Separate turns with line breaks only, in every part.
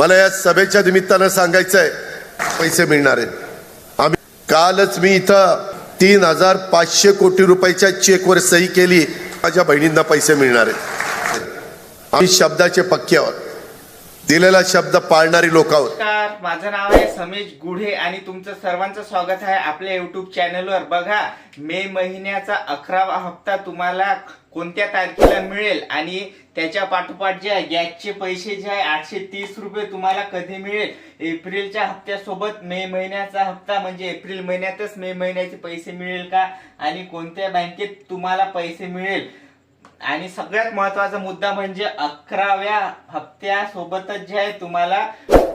मला या सभेच्या निमित्तानं सांगायचं आहे पैसे मिळणार. आहेत आम्ही कालच मी इथं तीन हजार पाचशे कोटी रुपयाच्या चेकवर सही केली. माझ्या बहिणींना पैसे मिळणार. आहेत आम्ही शब्दाचे पक्के आहोत. दिलेला शब्द पाळणारी लोक आहोत.
नमस्कार माझं नाव आहे समेश गुढे आणि तुमचं सर्वांचं स्वागत आहे आपल्या युट्यूब चॅनलवर बघा मे महिन्याचा अकरावा हप्ता तुम्हाला कोणत्या तारखेला मिळेल आणि त्याच्या पाठोपाठ जे आहे गॅसचे पैसे जे आहे आठशे तीस रुपये तुम्हाला कधी मिळेल? एप्रिलच्या हप्त्यासोबत मे महिन्याचा हप्ता म्हणजे एप्रिल महिन्यातच मे महिन्याचे पैसे मिळेल का? आणि कोणत्या बँकेत तुम्हाला पैसे मिळेल? आणि सगळ्यात महत्त्वाचा मुद्दा म्हणजे अकराव्या हप्त्यासोबतच जे आहे तुम्हाला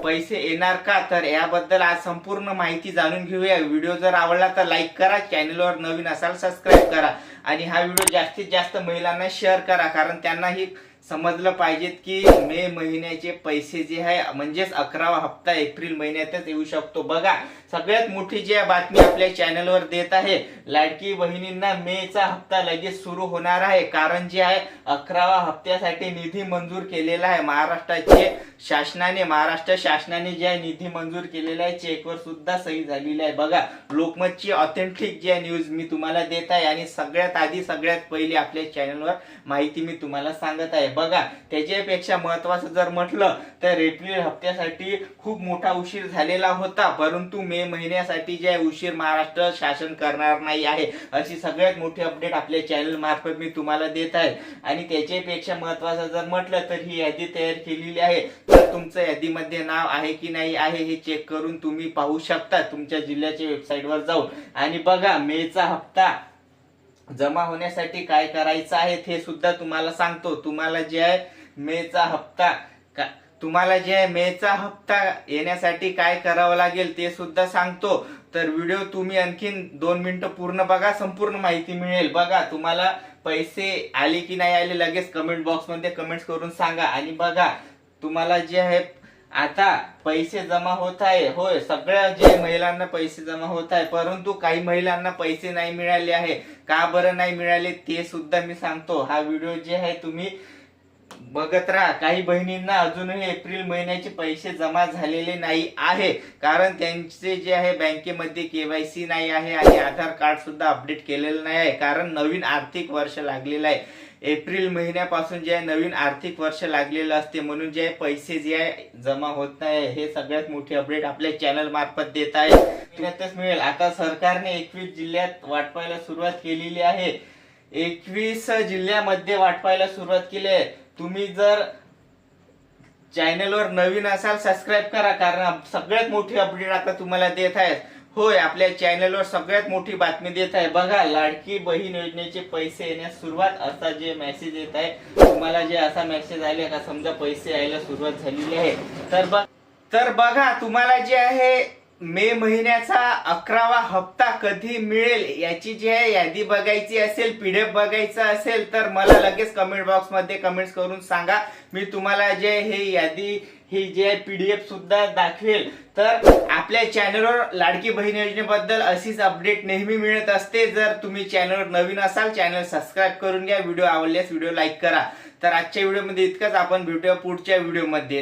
पैसे येणार का? तर याबद्दल आज संपूर्ण माहिती जाणून घेऊया. व्हिडिओ जर आवडला तर लाईक करा चॅनलवर नवीन असाल सबस्क्राईब करा. आणि हा व्हिडिओ जास्तीत जास्त महिलांना शेअर करा कारण त्यांनाही समजलं पाहिजेत की मे महिन्याचे पैसे जे आहे म्हणजेच अकरावा हप्ता एप्रिल महिन्यातच येऊ शकतो. बघा सगळ्यात मोठी जी बातमी आपल्या चॅनलवर देत आहे लाडकी बहिणींना मेचा हप्ता लगेच सुरू होणार आहे. कारण जे आहे अकरावा हप्त्यासाठी निधी मंजूर केलेला आहे. महाराष्ट्राचे शासनाने महाराष्ट्र शासनाने ज्या निधी मंजूर केलेला आहे चेकवर सुद्धा सही झालेली आहे. बघा लोकमतची ऑथेंटिक जी न्यूज मी तुम्हाला देत आहे आणि सगळ्यात आधी सगळ्यात पहिली आपल्या चॅनलवर माहिती मी तुम्हाला सांगत आहे. बघा त्याच्यापेक्षा महत्वाचं जर म्हटलं तर एप्रिल हप्त्यासाठी खूप मोठा उशीर झालेला होता. परंतु मे महिन्यासाठी जे उशीर महाराष्ट्र शासन करणार नाही आहे. अशी सगळ्यात मोठी अपडेट आपल्या चॅनल मार्फत मी तुम्हाला देत आहे. आणि त्याच्यापेक्षा महत्वाचं जर म्हटलं तर ही यादी तयार केलेली आहे. तर तुमचं यादीमध्ये नाव आहे की नाही आहे हे चेक करून तुम्ही पाहू शकता. तुमच्या जिल्ह्याच्या वेबसाईटवर जाऊन. आणि बघा मेचा हप्ता जमा होण्यासाठी काय करायचं आहे हे सुद्धा तुम्हाला सांगतो. तुम्हाला जे आहे मेचा हप्ता का- तुम्हाला जे आहे मेचा हप्ता येण्यासाठी काय करावं लागेल ते सुद्धा सांगतो. तर व्हिडिओ तुम्ही आणखीन दोन मिनिटं पूर्ण बघा संपूर्ण माहिती मिळेल. बघा तुम्हाला पैसे आले की नाही आले लगेच कमेंट बॉक्समध्ये कमेंट्स करून सांगा. आणि बघा तुम्हाला जे आहे आता पैसे जमा होत आहे होय सगळ्या जे महिलांना पैसे जमा होत आहे परंतु काही महिलांना पैसे नाही मिळाले आहे. का बरं नाही मिळाले ते सुद्धा मी सांगतो. हा व्हिडिओ जे आहे तुम्ही बघत राहा. काही बहिणींना अजूनही एप्रिल महिन्याचे पैसे जमा झालेले नाही आहे. कारण त्यांचे जे आहे बँकेमध्ये केवायसी नाही आहे आणि आधार कार्ड सुद्धा अपडेट केलेलं नाही आहे. कारण नवीन आर्थिक वर्ष लागलेलं आहे. एप्रिल महिन्यापासून जे आहे नवीन आर्थिक वर्ष लागलेलं असते म्हणून जे पैसे जे आहे जमा होत नाही हे सगळ्यात मोठी अपडेट आपल्या चॅनल मार्फत देत आहे. त्यातच मिळेल. आता सरकारने एकवीस जिल्ह्यात वाटपायला सुरुवात केलेली आहे. एकवीस जिल्ह्यामध्ये वाटपायला सुरुवात केली आहे. तुम्ही जर चॅनलवर नवीन असाल सबस्क्राईब करा कारण सगळ्यात मोठी अपडेट आता तुम्हाला देत आहे होय आपल्या चॅनलवर सगळ्यात मोठी बातमी देत आहे. बघा लाडकी बहीण योजनेचे पैसे येण्यास सुरुवात असा जे मेसेज येत आहे तुम्हाला जे असा मेसेज आले का समजा पैसे यायला सुरुवात झालेली आहे. तर बघ तर बघा तुम्हाला जे आहे मे महिन्याचा अकरावा हप्ता कधी मिळेल याची जी आहे यादी बघायची असेल पीडीएफ बघायचं असेल तर मला लगेच कमेंट बॉक्समध्ये कमेंट्स करून सांगा. मी तुम्हाला जे हे यादी ही जी आहे एफ सुद्धा दाखवेल. तर आपल्या चॅनलवर लाडकी बहीण योजनेबद्दल अशीच अपडेट नेहमी मिळत असते. जर तुम्ही चॅनलवर नवीन असाल चॅनल सबस्क्राईब करून घ्या. व्हिडिओ आवडल्यास व्हिडिओ लाईक करा. तर आजच्या व्हिडिओमध्ये इतकंच. आपण भेटूया पुढच्या व्हिडिओमध्ये